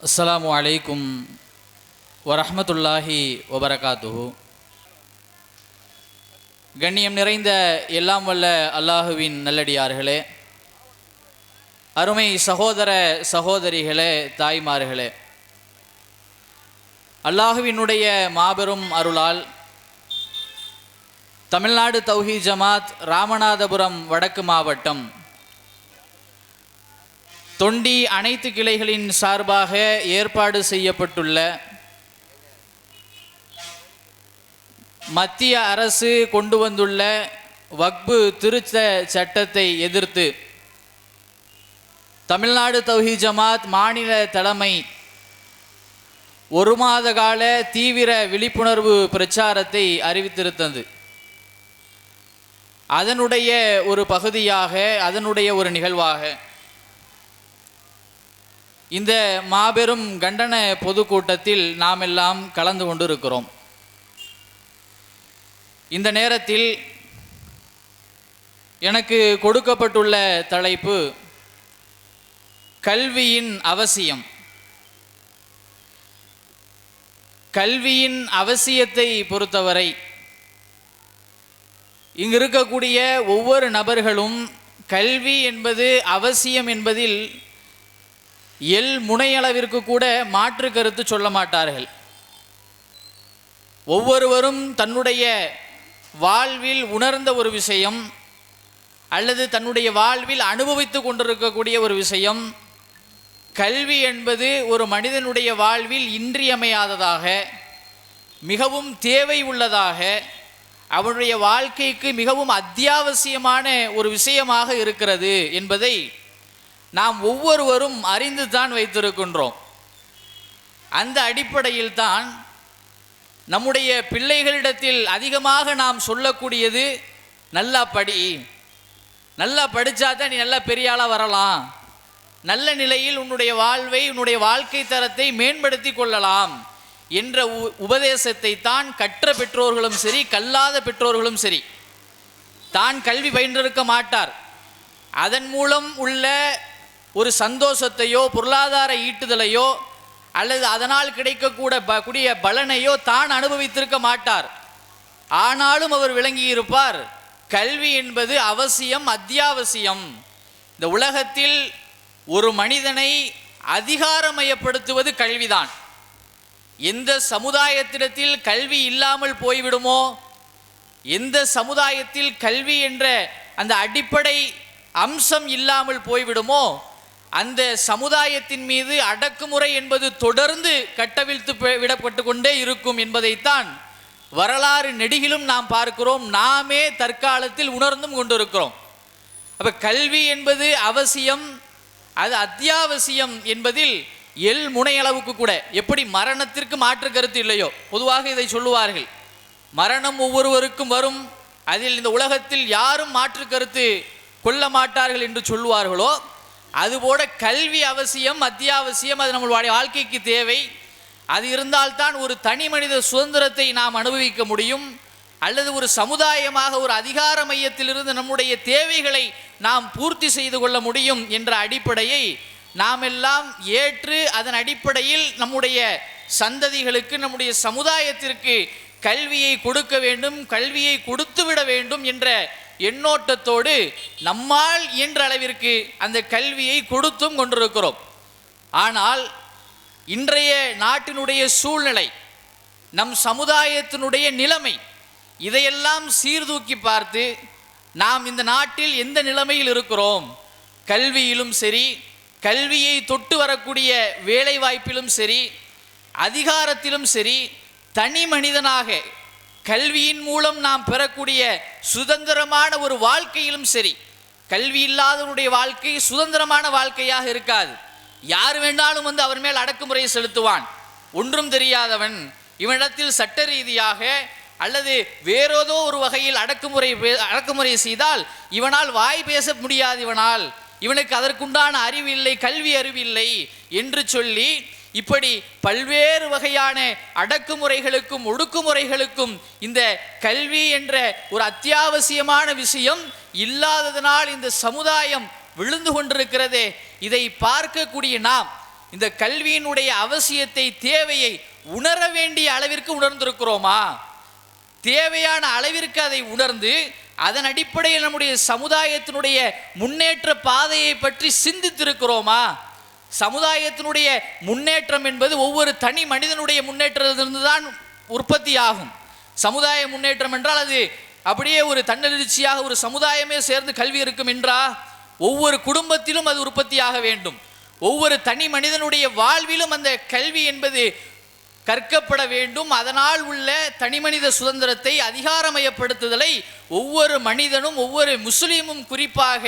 அஸ்லாம் வலைக்கும் வரமத்துல்லாஹி வபரகாத்துஹு கண்ணியம் நிறைந்த எல்லாம் வல்ல அல்லாஹுவின் நல்லடியார்களே அருமை சகோதர சகோதரிகளே தாய்மார்களே அல்லாஹுவினுடைய மாபெரும் அருளால் தமிழ்நாடு தௌஹி ஜமாத் ராமநாதபுரம் வடக்கு மாவட்டம் தொண்டி அனைத்து கிளைகளின் சார்பாக ஏற்பாடு செய்யப்பட்டுள்ள மத்திய அரசு கொண்டு வந்துள்ள வக்பு திருத்த சட்டத்தை எதிர்த்து தமிழ்நாடு தௌஹி ஜமாத் மாநில தலைமை ஒரு மாத கால தீவிர விழிப்புணர்வு பிரச்சாரத்தை அறிவித்திருந்தது. அதனுடைய ஒரு பகுதியாக அதனுடைய ஒரு நிகழ்வாக இந்த மாபெரும் கண்டன பொதுக்கூட்டத்தில் நாம் எல்லாம் கலந்து கொண்டிருக்கிறோம். இந்த நேரத்தில் எனக்கு கொடுக்கப்பட்டுள்ள தலைப்பு கல்வியின் அவசியம். கல்வியின் அவசியத்தை பொறுத்தவரை இங்கு இருக்கக்கூடிய ஒவ்வொரு நபர்களும் கல்வி என்பது அவசியம் என்பதில் எல் முனையளவிற்கு கூட மாற்று கருத்து சொல்ல மாட்டார்கள். ஒவ்வொருவரும் தன்னுடைய வாழ்வில் உணர்ந்த ஒரு விஷயம் அல்லது தன்னுடைய வாழ்வில் அனுபவித்து கொண்டிருக்கக்கூடிய ஒரு விஷயம். கல்வி என்பது ஒரு மனிதனுடைய வாழ்வில் இன்றியமையாததாக மிகவும் தேவை உள்ளதாக அவனுடைய வாழ்க்கைக்கு மிகவும் அத்தியாவசியமான ஒரு விஷயமாக இருக்கிறது என்பதை நாம் ஒவ்வொருவரும் அறிந்து தான் வைத்திருக்கின்றோம். அந்த அடிப்படையில் தான் நம்முடைய பிள்ளைகளிடத்தில் அதிகமாக நாம் சொல்லக்கூடியது நல்லா படி. நல்லா படித்தா தான் நீ நல்லா பெரிய ஆளாக வரலாம். நல்ல நிலையில் உன்னுடைய வாழ்வை உன்னுடைய வாழ்க்கை தரத்தை மேம்படுத்தி கொள்ளலாம். என்ற உ- உபதேசத்தை தான் கற்ற பெற்றோர்களும் சரி கல்லாத பெற்றோர்களும் சரி தான் கல்வி பயின்றிருக்க மாட்டார். அதன் மூலம் உள்ள ஒரு சந்தோஷத்தையோ பொருளாதார ஈட்டுதலையோ அல்லது அதனால் கிடைக்கக்கூட ப- கூடிய பலனையோ தான் அனுபவித்திருக்க மாட்டார். ஆனாலும் அவர் விளங்கியிருப்பார். கல்வி என்பது அவசியம் அத்தியாவசியம். இந்த உலகத்தில் ஒரு மனிதனை அதிகாரமயப்படுத்துவது கல்விதான். எந்த சமுதாயத்திடத்தில் கல்வி இல்லாமல் போய்விடுமோ எந்த சமுதாயத்தில் கல்வி என்ற அந்த அடிப்படை அம்சம் இல்லாமல் போய்விடுமோ அந்த சமுதாயத்தின் மீது அடக்குமுறை என்பது தொடர்ந்து கட்டவிழ்த்து விடப்பட்டு கொண்டே இருக்கும் என்பதைத்தான் வரலாறு நெடுகிலும் நாம் பார்க்கிறோம். நாமே தற்காலத்தில் உணர்ந்தும் கொண்டிருக்கிறோம். அப்போ கல்வி என்பது அவசியம் அது அத்தியாவசியம் என்பதில் எல் முனையளவுக்கு கூட. எப்படி மரணத்திற்கு மாற்று கருத்து இல்லையோ? பொதுவாக இதை சொல்லுவார்கள். மரணம் ஒவ்வொருவருக்கும் வரும். அதில் இந்த உலகத்தில் யாரும் மாற்று கருத்து கொள்ள மாட்டார்கள் என்று சொல்லுவார்களோ? அதுபோல கல்வி அவசியம் அத்தியாவசியம் அது நம்மளுடைய வாழ்க்கைக்கு தேவை. அது இருந்தால்தான் ஒரு தனி மனித சுதந்திரத்தை நாம் அனுபவிக்க முடியும். அல்லது ஒரு சமுதாயமாக ஒரு அதிகார மையத்திலிருந்து நம்முடைய தேவைகளை நாம் பூர்த்தி செய்து கொள்ள முடியும் என்ற அடிப்படையை நாம் எல்லாம் ஏற்று அதன் அடிப்படையில் நம்முடைய சந்ததிகளுக்கு நம்முடைய சமுதாயத்திற்கு கல்வியை கொடுக்க வேண்டும் கல்வியை கொடுத்து விட வேண்டும் என்ற எண்ணோட்டத்தோடு நம்மால் இயன்ற அளவிற்கு அந்த கல்வியை கொடுத்தும் கொண்டிருக்கிறோம். ஆனால் இன்றைய நாட்டினுடைய சூழ்நிலை நம் சமுதாயத்தினுடைய நிலைமை இதையெல்லாம் சீர்தூக்கி பார்த்து நாம் இந்த நாட்டில் எந்த நிலைமையில் இருக்கிறோம்? கல்வியிலும் சரி கல்வியை தொட்டு வரக்கூடிய வேலை வாய்ப்பிலும் சரி அதிகாரத்திலும் சரி தனி மனிதனாக கல்வியின் மூலம் நாம் பெறக்கூடிய சுதந்திரமான ஒரு வாழ்க்கையிலும் சரி கல்வி இல்லாதவனுடைய வாழ்க்கை சுதந்திரமான வாழ்க்கையாக இருக்காது. யார் வேண்டாலும் வந்து அவர் மேல் அடக்குமுறையை செலுத்துவான். ஒன்றும் தெரியாதவன் இவனிடத்தில் சட்ட ரீதியாக அல்லது வேறேதோ ஒரு வகையில் அடக்குமுறை பே- அடக்குமுறை செய்தால் இவனால் வாய் பேச முடியாது இவனால் இவனுக்கு அதற்குண்டான அறிவு இல்லை கல்வி அறிவு இல்லை என்று சொல்லி இப்படி பல்வேறு வகையான அடக்குமுறைகளுக்கும் ஒடுக்குமுறைகளுக்கும் இந்த கல்வி என்ற ஒரு அத்தியாவசியமான விஷயம் இல்லாததனால் இந்த சமுதாயம் விழுந்து கொண்டிருக்கிறதே. இதை பார்க்கக்கூடிய நாம் இந்த கல்வியினுடைய அவசியத்தை தேவையை உணர வேண்டிய அளவிற்கு உணர்ந்திருக்கிறோமா? தேவையான அளவிற்கு அதை உணர்ந்து அதன் அடிப்படையில் நம்முடைய சமுதாயத்தினுடைய முன்னேற்ற பாதையை பற்றி சிந்தித்திருக்கிறோமா? சமுதாயத்தினுடைய முன்னேற்றம் என்பது ஒவ்வொரு தனி மனிதனுடைய முன்னேற்றத்திலிருந்து தான் உற்பத்தி ஆகும் சமுதாய முன்னேற்றம் என்றால் அது அப்படியே ஒரு தன்னெழுச்சியாக ஒரு சமுதாயமே சேர்ந்து கல்வி இருக்கும் என்றா ஒவ்வொரு குடும்பத்திலும் அது உற்பத்தியாக வேண்டும். ஒவ்வொரு தனி மனிதனுடைய வாழ்விலும் அந்த கல்வி என்பது கற்கப்பட வேண்டும். அதனால் உள்ள தனிமனித சுதந்திரத்தை அதிகாரமயப்படுத்துதலை ஒவ்வொரு மனிதனும் ஒவ்வொரு முஸ்லீமும் குறிப்பாக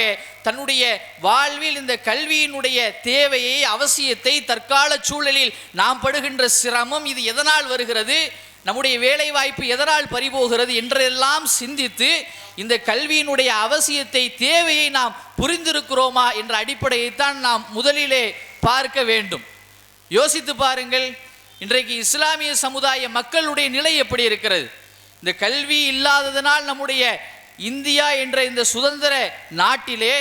தன்னுடைய வாழ்வில் இந்த கல்வியினுடைய தேவையை அவசியத்தை தற்கால சூழலில் நாம் படுகின்ற சிரமம் இது எதனால் வருகிறது? நம்முடைய வேலை வாய்ப்பு எதனால் பறிபோகிறது என்றெல்லாம் சிந்தித்து இந்த கல்வியினுடைய அவசியத்தை தேவையை நாம் புரிந்திருக்கிறோமா என்ற அடிப்படையைத்தான் நாம் முதலிலே பார்க்க வேண்டும். யோசித்து பாருங்கள் இன்றைக்கு இஸ்லாமிய சமுதாய மக்களுடைய நிலை எப்படி இருக்கிறது? இந்த கல்வி இல்லாததனால் நம்முடைய இந்தியா என்ற இந்த சுதந்திர நாட்டிலே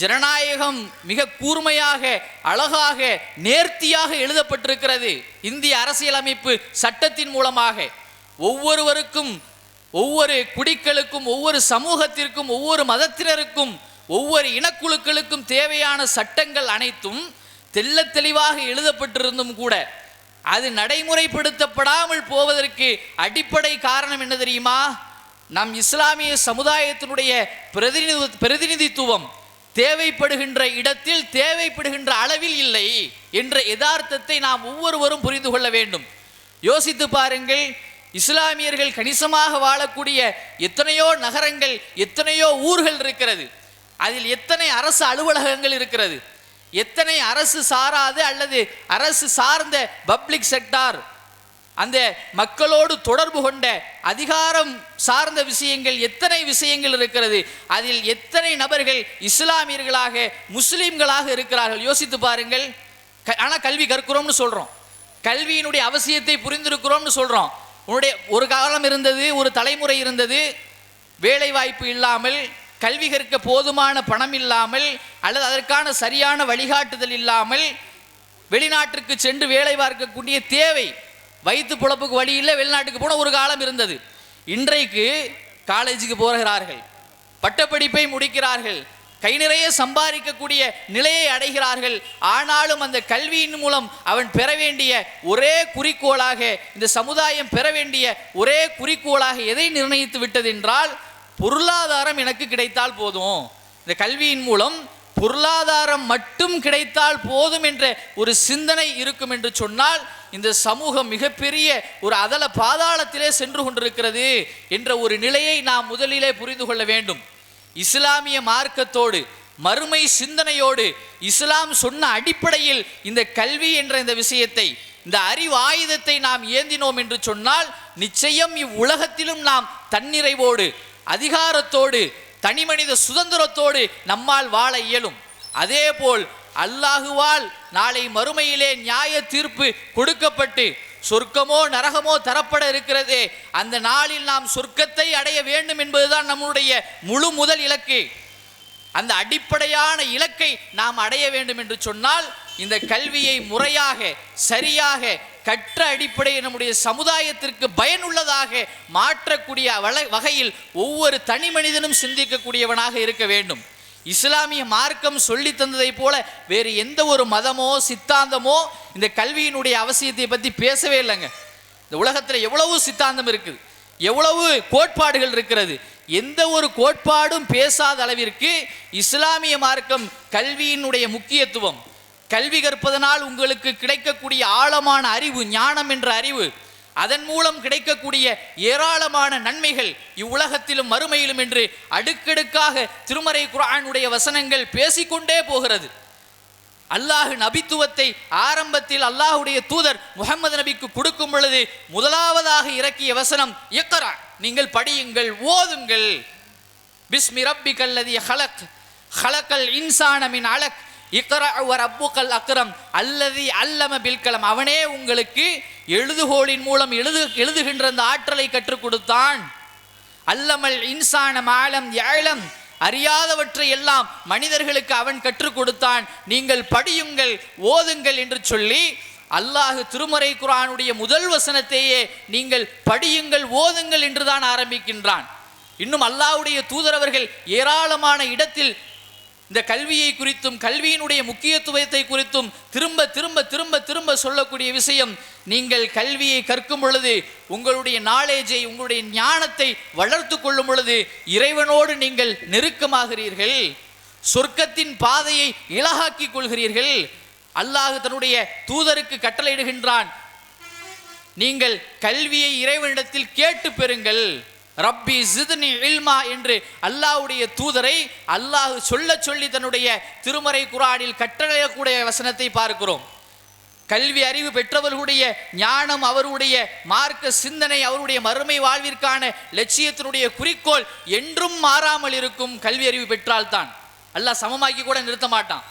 ஜனநாயகம் மிக கூர்மையாக அழகாக நேர்த்தியாக எழுதப்பட்டிருக்கிறது. இந்திய அரசியலமைப்பு சட்டத்தின் மூலமாக. ஒவ்வொருவருக்கும் ஒவ்வொரு குடிக்களுக்கும் ஒவ்வொரு சமூகத்திற்கும் ஒவ்வொரு மதத்தினருக்கும் ஒவ்வொரு இனக்குழுக்களுக்கும் தேவையான சட்டங்கள் அனைத்தும் தெள்ள தெளிவாக எழுதப்பட்டிருந்தும் கூட அது நடைமுறைப்படுத்தப்படாமல் போவதற்கு அடிப்படை காரணம் என்ன தெரியுமா? நம் இஸ்லாமிய சமுதாயத்தினுடைய பிரதிநிதி பிரதிநிதித்துவம் தேவைப்படுகின்ற இடத்தில் தேவைப்படுகின்ற அளவில் இல்லை என்ற யதார்த்தத்தை நாம் ஒவ்வொருவரும் புரிந்து கொள்ள வேண்டும். யோசித்து பாருங்கள் இஸ்லாமியர்கள் கணிசமாக வாழக்கூடிய எத்தனையோ நகரங்கள் எத்தனையோ ஊர்கள் இருக்கிறது. அதில் எத்தனை அரசு அலுவலகங்கள் இருக்கிறது? எத்தனை அரசு சாராது அல்லது அரசு சார்ந்த பப்ளிக் செக்டார் அந்த மக்களோடு தொடர்பு கொண்ட அதிகாரம் சார்ந்த விஷயங்கள் எத்தனை விஷயங்கள் இருக்கிறது? அதில் எத்தனை நபர்கள் இஸ்லாமியர்களாக முஸ்லீம்களாக இருக்கிறார்கள்? யோசித்து பாருங்கள். ஆனால் கல்வி கற்கிறோம்னு சொல்கிறோம் கல்வியினுடைய அவசியத்தை புரிந்திருக்கிறோம்னு சொல்கிறோம் உன்னுடைய ஒரு காலம் இருந்தது ஒரு தலைமுறை இருந்தது. வேலை வாய்ப்பு இல்லாமல் கல்வி கற்க போதுமான பணம் இல்லாமல் அல்லது அதற்கான சரியான வழிகாட்டுதல் இல்லாமல் வெளிநாட்டிற்கு சென்று வேலை பார்க்கக்கூடிய தேவை. வயிற்று புழப்புக்கு வழி இல்லை வெளிநாட்டுக்கு போன ஒரு காலம் இருந்தது. இன்றைக்கு காலேஜுக்கு போகிறார்கள். பட்டப்படிப்பை முடிக்கிறார்கள். கை நிறைய சம்பாதிக்கக்கூடிய நிலையை அடைகிறார்கள். ஆனாலும் அந்த கல்வியின் மூலம் அவன் பெற வேண்டிய ஒரே குறிக்கோளாக இந்த சமுதாயம் பெற வேண்டிய ஒரே குறிக்கோளாக எதை நிர்ணயித்து விட்டது என்றால் பொருளாதாரம் எனக்கு கிடைத்தால் போதும். இந்த கல்வியின் மூலம் பொருளாதாரம் மட்டும் கிடைத்தால் போதும் என்ற ஒரு சிந்தனை இருக்கும் என்று சொன்னால் இந்த சமூகம் மிகப்பெரிய ஒரு அதல பாதாளத்திலே சென்று கொண்டிருக்கிறது என்ற ஒரு நிலையை நாம் முதலிலே புரிந்து கொள்ள வேண்டும். இஸ்லாமிய மார்க்கத்தோடு மறுமை சிந்தனையோடு இஸ்லாம் சொன்ன அடிப்படையில் இந்த கல்வி என்ற இந்த விஷயத்தை இந்த அறிவு ஆயுதத்தை நாம் ஏந்தினோம் என்று சொன்னால் நிச்சயம் இவ்வுலகத்திலும் நாம் தன்னிறைவோடு அதிகாரத்தோடு தனிமனித சுதந்திரத்தோடு நம்மால் வாழ இயலும். அதேபோல் அல்லாஹுவால் நாளை மறுமையிலே நியாய தீர்ப்பு கொடுக்கப்பட்டு சொர்க்கமோ நரகமோ தரப்பட இருக்கிறதே அந்த நாளில் நாம் சொர்க்கத்தை அடைய வேண்டும் என்பதுதான் நம்முடைய முழு முதல் இலக்கு. அந்த அடிப்படையான இலக்கை நாம் அடைய வேண்டும் என்று சொன்னால் இந்த கல்வியை முறையாக சரியாக கற்ற அடிப்படையை நம்முடைய சமுதாயத்திற்கு பயனுள்ளதாக மாற்றக்கூடிய வள- வகையில் ஒவ்வொரு தனி மனிதனும் சிந்திக்கக்கூடியவனாக இருக்க வேண்டும். இஸ்லாமிய மார்க்கம் சொல்லி தந்ததை போல வேறு எந்த ஒரு மதமோ சித்தாந்தமோ இந்த கல்வியினுடைய அவசியத்தை பற்றி பேசவே இல்லைங்க. இந்த உலகத்தில் எவ்வளவு சித்தாந்தம் இருக்குது எவ்வளவு கோட்பாடுகள் இருக்கிறது எந்த ஒரு கோட்பாடும் பேசாத அளவிற்கு இஸ்லாமிய மார்க்கம் கல்வியினுடைய முக்கியத்துவம். கல்வி கற்பதனால் உங்களுக்கு கிடைக்கக்கூடிய ஆழமான அறிவு ஞானம் என்ற அறிவு அதன் மூலம் கிடைக்கக்கூடிய ஏராளமான நன்மைகள் இவ்வுலகத்திலும் மறுமையிலும் என்று அடுக்கடுக்காக திருமறை குரானுடைய வசனங்கள் பேசிக்கொண்டே போகிறது. அல்லாஹு நபித்துவத்தை ஆரம்பத்தில் அல்லாஹுடைய தூதர் முகமது நபிக்கு கொடுக்கும் பொழுது முதலாவதாக இறக்கிய வசனம் இக்கரா நீங்கள் படியுங்கள் ஓதுங்கள். பிஸ்மி ரப்பி லதி ஹலக் ஹலக்கல் இன்சானமின் அலக். இக்ரா அக்ரம் அல்லது அல்லம பில்கலம். அவனே உங்களுக்கு எழுதுகோலின் மூலம் எழுது எழுதுகின்ற அந்த ஆற்றலை கற்றுக் கொடுத்தான். அல்லமல் இன்சான மாலம் ஏழம் அறியாதவற்றை எல்லாம் மனிதர்களுக்கு அவன் கற்றுக் கொடுத்தான். நீங்கள் படியுங்கள் ஓதுங்கள் என்று சொல்லி அல்லாஹ் திருமறை குரானுடைய முதல் வசனத்தையே நீங்கள் படியுங்கள் ஓதுங்கள் என்றுதான் ஆரம்பிக்கின்றான். இன்னும் அல்லாஹ்வுடைய தூதரவர்கள் ஏராளமான இடத்தில் இந்த கல்வியை குறித்தும் கல்வியினுடைய முக்கியத்துவத்தை குறித்தும் திரும்ப திரும்ப திரும்ப திரும்ப சொல்லக்கூடிய விஷயம் நீங்கள் கல்வியை கற்கும் பொழுது உங்களுடைய நாலேஜை உங்களுடைய ஞானத்தை வளர்த்து கொள்ளும் பொழுது இறைவனோடு நீங்கள் நெருக்கமாகிறீர்கள். சொர்க்கத்தின் பாதையை இலகாக்கிக் கொள்கிறீர்கள். அல்லாஹ் தன்னுடைய தூதருக்கு கட்டளையிடுகின்றான். நீங்கள் கல்வியை இறைவனிடத்தில் கேட்டு பெறுங்கள். ரப்பி ஜிதுனி இல்மா என்று அல்லாஹ்வுடைய தூதரை அல்லாஹ் சொல்ல சொல்லி தன்னுடைய திருமறை குரானில் கட்டளையக்கூடிய வசனத்தை பார்க்கிறோம். கல்வி அறிவு பெற்றவர்களுடைய ஞானம் அவருடைய மார்க்க சிந்தனை அவருடைய மறுமை வாழ்விற்கான லட்சியத்தினுடைய குறிக்கோள் என்றும் மாறாமல் இருக்கும் கல்வி அறிவு பெற்றால்தான். அல்லாஹ் சமமாக்கி கூட நிறுத்த மாட்டான்.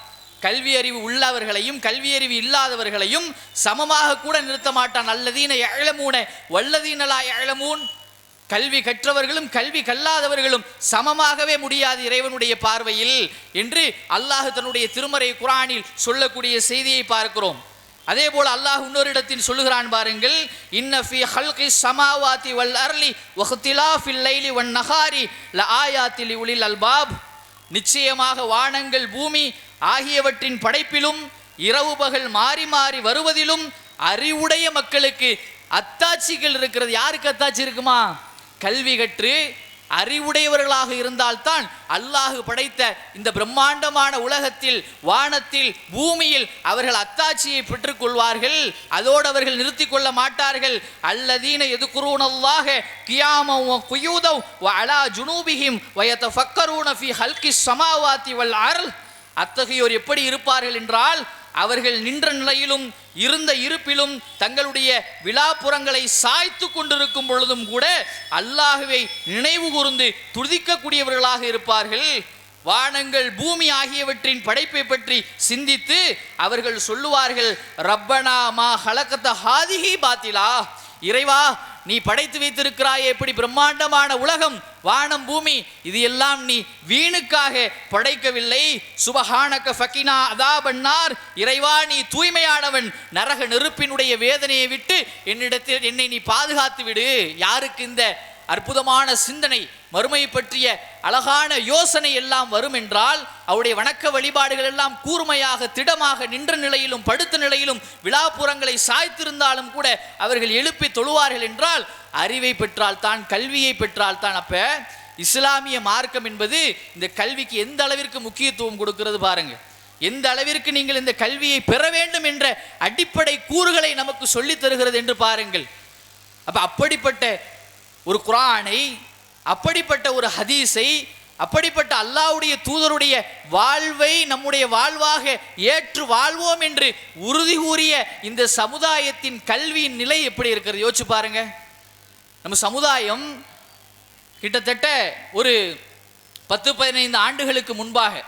கல்வி அறிவு உள்ளவர்களையும் கல்வி அறிவு இல்லாதவர்களையும் சமமாக கூட நிறுத்த மாட்டான். அல்லதீன எழமூன வல்லதீனலா எழமூன் கல்வி கற்றவர்களும் கல்வி கல்லாதவர்களும் சமமாகவே முடியாது இறைவனுடைய பார்வையில் என்று அல்லாஹ் தன்னுடைய திருமறை குரானில் சொல்லக்கூடிய செய்தியை பார்க்கிறோம். அதே போல் அல்லாஹ் இன்னொரு இடத்தில் சொல்லுகிறான் பாருங்கள் இன்னஃபி ஹல்கி சமாவாதி வல் அர்லி வஹ்திலாஃபில் லைலி வன் நஹாரி ல ஆயாத்தில் உலில் அல்பாப். நிச்சயமாக வானங்கள் பூமி ஆகியவற்றின் படைப்பிலும் இரவு பகல் மாறி மாறி வருவதிலும் அறிவுடைய மக்களுக்கு அத்தாட்சிகள் இருக்கிறது. யாருக்கு அத்தாட்சி இருக்குமா? கல்வி கற்று அறிவுடையவர்களாக இருந்தால்தான் அல்லாஹ் படைத்த இந்த பிரம்மாண்டமான உலகத்தில் வானத்தில் பூமியில் அவர்கள் அத்தாட்சியை பெற்றுக்கொள்வார்கள். அதோடு அவர்கள் நிறுத்தி கொள்ள மாட்டார்கள். அல்லதீன எதுக்குறூனல்லாக கியாமம் குயூதவ் அலா ஜுனூபிஹிம் வயதஃபக்கரூன ஃபி ஹல்கி சமாவாத்தி வல் அருள் அத்தகையோர் எப்படி இருப்பார்கள் என்றால் அவர்கள் நின்ற நிலையிலும் இருந்த இருப்பிலும் தங்களுடைய விழாப்புறங்களை சாய்த்து கொண்டிருக்கும் பொழுதும் கூட அல்லாஹுவை நினைவு கூர்ந்து துதிக்கக்கூடியவர்களாக இருப்பார்கள். வானங்கள் பூமி ஆகியவற்றின் படைப்பை பற்றி சிந்தித்து அவர்கள் சொல்லுவார்கள் ரப்பனா மா ஹலகத்த ஹாதிஹி பாத்திலா. இறைவா நீ படைத்து வைத்திருக்கிறாயே எப்படி பிரம்மாண்டமான உலகம் வானம் பூமி இது எல்லாம் நீ வீணுக்காக படைக்கவில்லை. சுபஹானக ஃபகினா அதாபன்னார். இறைவா நீ தூய்மையானவன். நரக நெருப்பினுடைய வேதனையை விட்டு என்னிடத்தில் என்னை நீ பாதுகாத்து விடு. யாருக்கு இந்த அற்புதமான சிந்தனை? மறுமையை பற்றிய அழகான யோசனை எல்லாம் வரும் என்றால் அவருடைய வணக்க வழிபாடுகள் எல்லாம் கூர்மையாக திடமாக நின்ற நிலையிலும் படுத்த நிலையிலும் விழாப்புறங்களை சாய்த்திருந்தாலும் கூட அவர்கள் எழுப்பி தொழுவார்கள் என்றால் அறிவை பெற்றால் தான் கல்வியை பெற்றால் தான் அப்ப இஸ்லாமிய மார்க்கம் என்பது இந்த கல்விக்கு எந்த அளவிற்கு முக்கியத்துவம் கொடுக்கிறது பாருங்க. எந்த அளவிற்கு நீங்கள் இந்த கல்வியை பெற வேண்டும் என்ற அடிப்படை கூறுகளை நமக்கு சொல்லித் தருகிறது என்று பாருங்கள். அப்ப அப்படிப்பட்ட ஒரு குரானை அப்படிப்பட்ட ஒரு ஹதீஸை அப்படிப்பட்ட அல்லாஹ்வுடைய தூதருடைய வாழ்வை நம்முடைய வாழ்வாக ஏற்று வாழ்வோம் என்று உறுதி கூறிய இந்த சமுதாயத்தின் கல்வியின் நிலை எப்படி இருக்கிறது? யோசிச்சு பாருங்க. நம்ம சமுதாயம் கிட்டத்தட்ட ஒரு பத்து பதினைந்து ஆண்டுகளுக்கு முன்பாக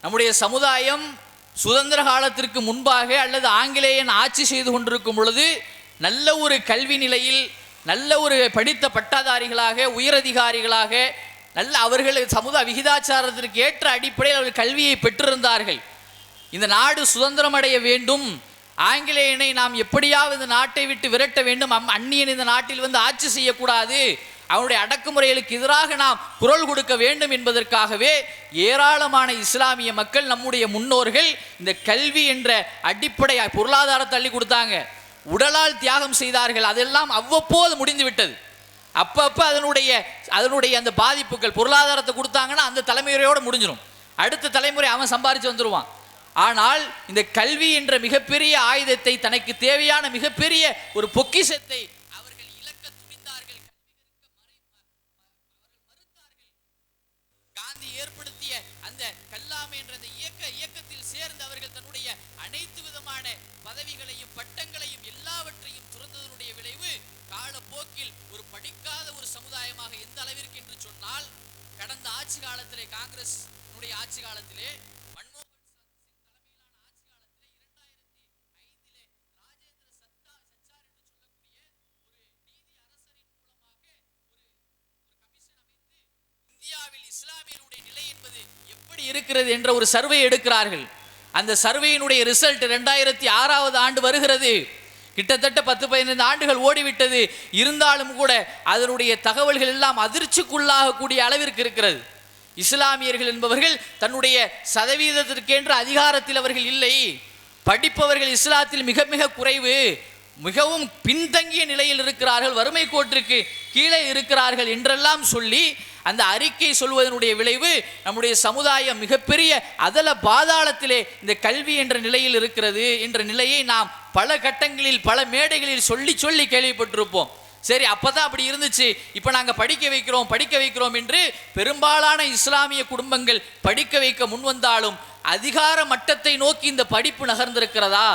நம்முடைய சமுதாயம் சுதந்திர காலத்திற்கு முன்பாக அல்லது ஆங்கிலேயன் ஆட்சி செய்து கொண்டிருக்கும் பொழுது நல்ல ஒரு கல்வி நிலையில் நல்ல ஒரு படித்த பட்டாதாரிகளாக உயரதிகாரிகளாக நல்ல அவர்கள் சமுதாய விகிதாச்சாரத்திற்கு ஏற்ற அடிப்படையில் அவர்கள் கல்வியை பெற்றிருந்தார்கள். இந்த நாடு சுதந்திரம் அடைய வேண்டும். ஆங்கிலேயனை நாம் எப்படியாவது இந்த நாட்டை விட்டு விரட்ட வேண்டும். அம்- அந்நியன் இந்த நாட்டில் வந்து ஆட்சி செய்யக்கூடாது. அவனுடைய அடக்குமுறைகளுக்கு எதிராக நாம் குரல் கொடுக்க வேண்டும் என்பதற்காகவே ஏராளமான இஸ்லாமிய மக்கள் நம்முடைய முன்னோர்கள் இந்த கல்வி என்ற அடிப்படை பொருளாதாரத்தை தள்ளி கொடுத்தாங்க. உடலால் தியாகம் செய்தார்கள். அதெல்லாம் அவ்வப்போது முடிந்து விட்டது அப்பப்போ அதனுடைய அதனுடைய அந்த பாதிப்புகள் பொருளாதாரத்தை கொடுத்தாங்கன்னா அந்த தலைமுறையோடு முடிஞ்சிடும் அடுத்த தலைமுறை அவன் சம்பாரித்து வந்துடுவான் ஆனால் இந்த கல்வி என்ற மிகப்பெரிய ஆயுதத்தை தனக்கு தேவையான மிகப்பெரிய ஒரு பொக்கிஷத்தை பதவிகளையும் பட்டங்களையும் எல்லாவற்றையும் துறந்ததனுடைய விளைவு காலப்போக்கில் ஒரு படிக்காத ஒரு சமுதாயமாக எந்த அளவிற்கு என்று சொன்னால் கடந்த ஆட்சி காலத்திலே காங்கிரஸ் ஆட்சி காலத்திலே மன்மோகன் ராஜேந்திர ஒரு நிலை என்பது எப்படி இருக்கிறது என்ற ஒரு சர்வே எடுக்கிறார்கள். அந்த சர்வேயினுடைய ரிசல்ட் ரெண்டாயிரத்தி ஆறாவது ஆண்டு வருகிறது. கிட்டத்தட்ட பத்து பதினைந்து ஆண்டுகள் ஓடிவிட்டது. இருந்தாலும் கூட அதனுடைய தகவல்கள் எல்லாம் அதிர்ச்சிக்குள்ளாகக்கூடிய அளவிற்கு இருக்கிறது. இஸ்லாமியர்கள் என்பவர்கள் தன்னுடைய சதவீதத்திற்கென்ற அதிகாரத்தில் அவர்கள் இல்லை. படிப்பவர்கள் இஸ்லாத்தில் மிக மிக குறைவு. மிகவும் பின்தங்கிய நிலையில் இருக்கிறார்கள். வறுமை கோட்டிற்கு கீழே இருக்கிறார்கள் என்றெல்லாம் சொல்லி அந்த அறிக்கை சொல்வதனுடைய விளைவு நம்முடைய சமுதாயம் மிகப்பெரிய அதல பாதாளத்திலே இந்த கல்வி என்ற நிலையில் இருக்கிறது என்ற நிலையை நாம் பல கட்டங்களில் பல மேடைகளில் சொல்லி சொல்லி கேள்விப்பட்டிருப்போம். சரி அப்பதான் அப்படி இருந்துச்சு. இப்போ நாங்கள் படிக்க வைக்கிறோம் படிக்க வைக்கிறோம் என்று பெரும்பாலான இஸ்லாமிய குடும்பங்கள் படிக்க வைக்க முன்வந்தாலும் அதிகார மட்டத்தை நோக்கி இந்த படிப்பு நகர்ந்திருக்கிறதா?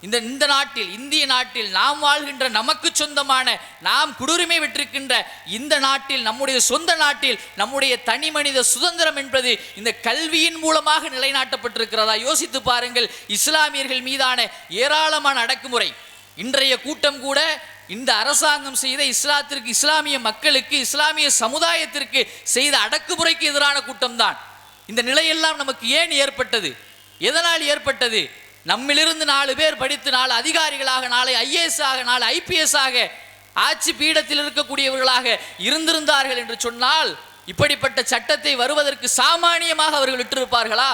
இந்த இந்த நாட்டில் இந்திய நாட்டில் நாம் வாழ்கின்ற நமக்கு சொந்தமான நாம் குடியுரிமை பெற்றிருக்கின்ற இந்த நாட்டில் நம்முடைய சொந்த நாட்டில் நம்முடைய தனி மனித சுதந்திரம் என்பது இந்த கல்வியின் மூலமாக நிலைநாட்டப்பட்டிருக்கிறதா? யோசித்து பாருங்கள் இஸ்லாமியர்கள் மீதான ஏராளமான அடக்குமுறை. இன்றைய கூட்டம் கூட இந்த அரசாங்கம் செய்த இஸ்லாத்திற்கு இஸ்லாமிய மக்களுக்கு இஸ்லாமிய சமுதாயத்திற்கு செய்த அடக்குமுறைக்கு எதிரான கூட்டம்தான். இந்த நிலையெல்லாம் நமக்கு ஏன் ஏற்பட்டது? எதனால் ஏற்பட்டது? நம்மிலிருந்து நாலு பேர் படித்து நாலு அதிகாரிகளாக நாளை ஐஏஎஸ் ஆக நாளை ஐபிஎஸ் ஆக ஆட்சி பீடத்தில் இருக்கக்கூடியவர்களாக இருந்திருந்தார்கள் என்று சொன்னால் இப்படிப்பட்ட சட்டத்தை வருவதற்கு சாமானியமாக அவர்கள் விட்டிருப்பார்களா?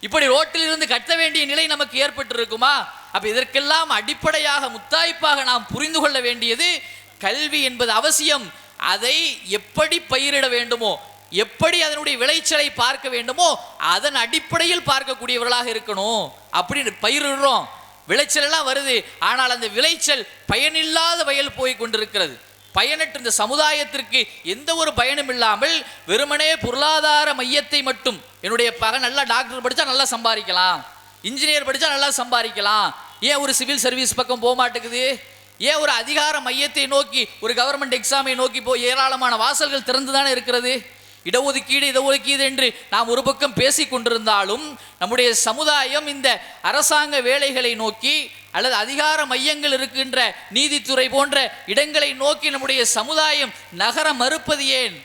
இப்படி ரோட்டில் இருந்து கட்ட வேண்டிய நிலை நமக்கு ஏற்பட்டிருக்குமா? அப்ப இதற்கெல்லாம் அடிப்படையாக முத்தாய்ப்பாக நாம் புரிந்து கொள்ள வேண்டியது கல்வி என்பது அவசியம். அதை எப்படி பயிரிட வேண்டுமோ எப்படி அதனுடைய விளைச்சலை பார்க்க வேண்டுமோ அதன் அடிப்படையில் பார்க்கக்கூடியவர்களாக இருக்கணும் அப்படின்னு பயிரிடுறோம். விளைச்சல் எல்லாம் வருது. ஆனால் அந்த விளைச்சல் பயனில்லாத வயல் போய் கொண்டிருக்கிறது. பயனற்ற இந்த சமுதாயத்திற்கு எந்த ஒரு பயனும் இல்லாமல் வெறுமனே பொருளாதார மையத்தை மட்டும் என்னுடைய பக நல்லா டாக்டர் படித்தா நல்லா சம்பாதிக்கலாம். இன்ஜினியர் படித்தா நல்லா சம்பாதிக்கலாம். ஏன் ஒரு சிவில் சர்வீஸ் பக்கம் போக மாட்டேங்குது? ஏன் ஒரு அதிகார மையத்தை நோக்கி ஒரு கவர்மெண்ட் எக்ஸாமை நோக்கி போய் ஏராளமான வாசல்கள் திறந்து தானே இருக்கிறது? இடஒதுக்கீடு இடஒதுக்கீடு என்று நாம் ஒரு பக்கம் பேசிக் கொண்டிருந்தாலும் நம்முடைய சமுதாயம் இந்த அரசாங்க வேலைகளை நோக்கி அல்லது அதிகார மையங்கள் இருக்கின்ற நீதித்துறை போன்ற இடங்களை நோக்கி நம்முடைய சமுதாயம் நகர மறுப்பது ஏன்?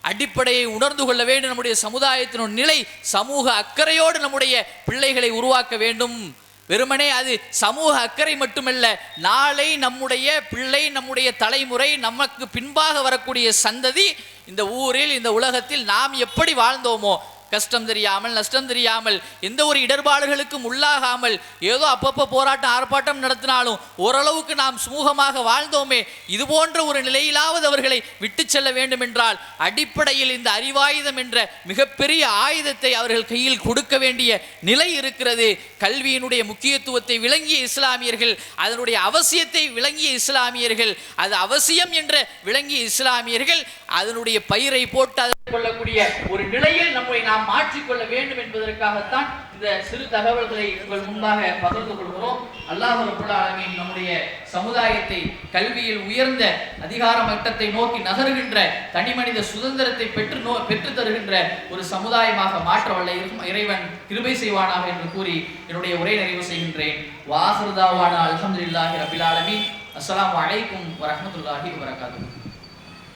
அடிப்படையை உணர்ந்து கொள்ள வேண்டும். நம்முடைய சமுதாயத்தினுடைய நிலை சமூக அக்கறையோடு நம்முடைய பிள்ளைகளை உருவாக்க வேண்டும். வெறுமனே அது சமூக அக்கறை மட்டுமல்ல நாளை நம்முடைய பிள்ளை நம்முடைய தலைமுறை நமக்கு பின்பாக வரக்கூடிய சந்ததி இந்த ஊரில் இந்த உலகத்தில் நாம் எப்படி வாழ்ந்தோமோ கஷ்டம் தெரியாமல் நஷ்டம் தெரியாமல் எந்த ஒரு இடர்பாடுகளுக்கும் உள்ளாகாமல் ஏதோ அப்பப்போ போராட்டம் ஆர்ப்பாட்டம் நடத்தினாலும் ஓரளவுக்கு நாம் சுமூகமாக வாழ்ந்தோமே இது போன்ற ஒரு நிலையிலாவது அவர்களை விட்டு செல்ல வேண்டும் என்றால் அடிப்படையில் இந்த அறிவாயுதம் என்ற மிகப்பெரிய ஆயுதத்தை அவர்கள் கையில் கொடுக்க வேண்டிய நிலை இருக்கிறது. கல்வியினுடைய முக்கியத்துவத்தை விளங்கிய இஸ்லாமியர்கள் அதனுடைய அவசியத்தை விளங்கிய இஸ்லாமியர்கள் அது அவசியம் என்ற விளங்கிய இஸ்லாமியர்கள் அதனுடைய பயிரை போட்டு அதை கொள்ளக்கூடிய ஒரு நிலையில் நம்மை நாம் மாற்றிக்கொள்ள வேண்டும் என்பதற்காகத்தான் இந்த சிறு தகவல்களை உங்கள் முன்பாக பகிர்ந்து கொள்கிறோம். அல்லாஹ் ரபுல் நம்முடைய சமுதாயத்தை கல்வியில் உயர்ந்த அதிகார மட்டத்தை நோக்கி நகருகின்ற தனிமனித சுதந்திரத்தை பெற்று நோ பெற்று தருகின்ற ஒரு சமுதாயமாக மாற்ற வல்ல இறைவன் கிருபை செய்வானாக என்று கூறி என்னுடைய உரை நிறைவு செய்கின்றேன். வாசருதாவான அலமதுல்லாஹி ரபில் அஸ்லாம் வலைக்கும் வரமத்துல்லாஹி வரஹ்மத்துல்லாஹி